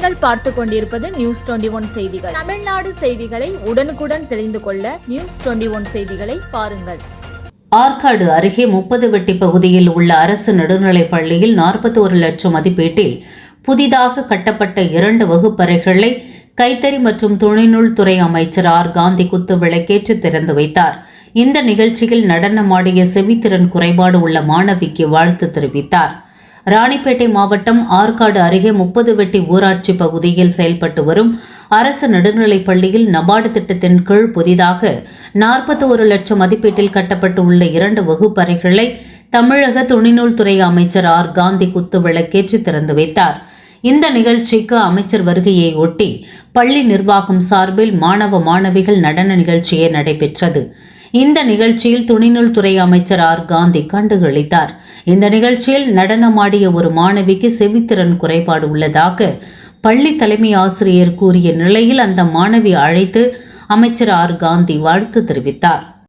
நீங்கள் பார்த்து கொண்டிருப்பது நியூஸ் டுவெண்டி ஒன் செய்திகள். தமிழ்நாடு செய்திகளை உடனுக்குடன் தெரிந்து கொள்ள நியூஸ் டுவெண்டி ஒன் செய்திகளை பாருங்கள். ஆற்காடு அருகே முப்பது வெட்டி பகுதியில் உள்ள அரசு நடுநிலைப் பள்ளியில் நாற்பத்தி ஒரு லட்சம் மதிப்பீட்டில் புதிதாக கட்டப்பட்ட இரண்டு வகுப்பறைகளை கைத்தறி மற்றும் துணிநூல் துறை அமைச்சர் ஆர். காந்தி குத்து விளக்கேற்று திறந்து வைத்தார். இந்த நிகழ்ச்சியில் நடனமாடிய செவித்திறன் குறைபாடு உள்ள மாணவிக்கு வாழ்த்து தெரிவித்தார். ராணிப்பேட்டை மாவட்டம் ஆற்காடு அருகே முப்பது வெட்டி ஊராட்சி பகுதியில் செயல்பட்டு வரும் அரசு நடுநிலைப் பள்ளியில் நபார்டு திட்டத்தின் கீழ் புதிதாக நாற்பத்தி ஒரு லட்சம் மதிப்பீட்டில் கட்டப்பட்டு உள்ள இரண்டு வகுப்பறைகளை தமிழக துணிநூல் துறை அமைச்சர் ஆர். காந்தி குத்து விளக்கேற்றி திறந்து வைத்தார். இந்த நிகழ்ச்சிக்கு அமைச்சர் வருகையை ஒட்டி பள்ளி நிர்வாகம் சார்பில் மாணவ மாணவிகள் நடன நிகழ்ச்சியே நடைபெற்றது. இந்த நிகழ்ச்சியில் துணிநூல்துறை அமைச்சர் ஆர். காந்தி கண்டுகளித்தார். இந்த நிகழ்ச்சியில் நடனமாடிய ஒரு மாணவிக்கு செவித்திறன் குறைபாடு உள்ளதாக பள்ளி தலைமை ஆசிரியர் கூறிய நிலையில் அந்த மாணவி அழைத்து அமைச்சர் ஆர். காந்தி வாழ்த்து தெரிவித்தார்.